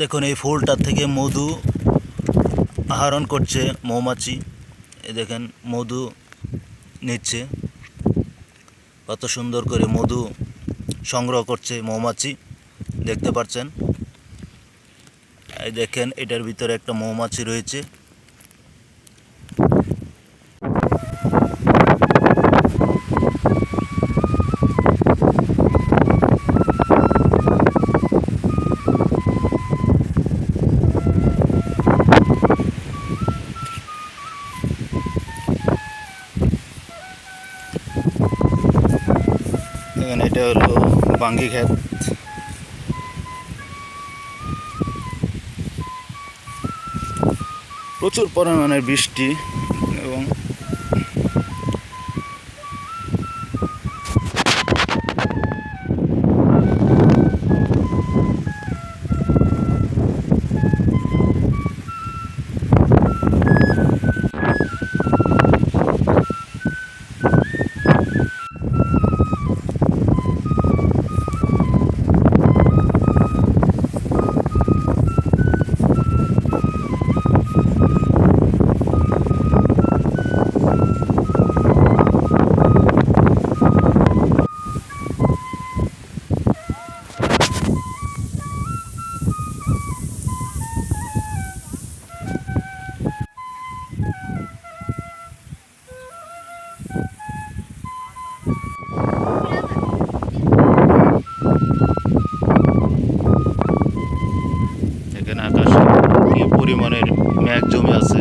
দেখুন, এই ফুলটার থেকে মধু আহরণ করছে মৌমাছি। এ দেখেন, মধু নিচ্ছে। কত সুন্দর করে মধু সংগ্রহ করছে মৌমাছি, দেখতে পাচ্ছেন? এই দেখেন, এটার ভিতরে একটা মৌমাছি রয়েছে। এখানে এটা হলো বাঙ্গি ক্ষেত প্রচুর পরিমাণে বৃষ্টি। এখানে আকাশে কি পরিমাণের মেঘ জমে আছে।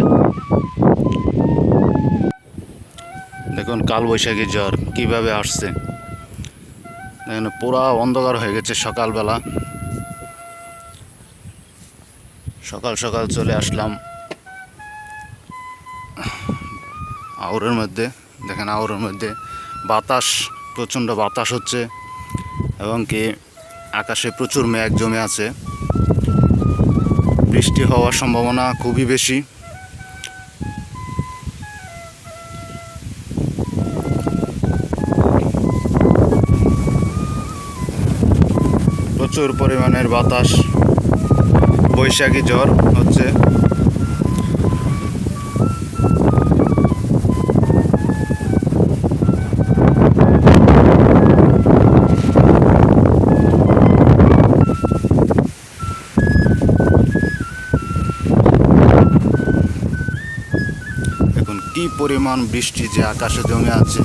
দেখুন কালবৈশাখী জ্বর কীভাবে আসছে। দেখেন, পুরা অন্ধকার হয়ে গেছে সকালবেলা। সকাল সকাল চলে আসলাম আউরের মধ্যে। দেখেন, আউরের মধ্যে বাতাস, প্রচণ্ড বাতাস হচ্ছে এবং কি আকাশে প্রচুর মেঘ জমে আছে। বৃষ্টি হওয়ার সম্ভাবনা খুবই বেশি। প্রচুর পরিমাণের বাতাস বৈশাখী জ্বর হচ্ছে। কি পরিমাণ বৃষ্টি যে আকাশে জমে আছে?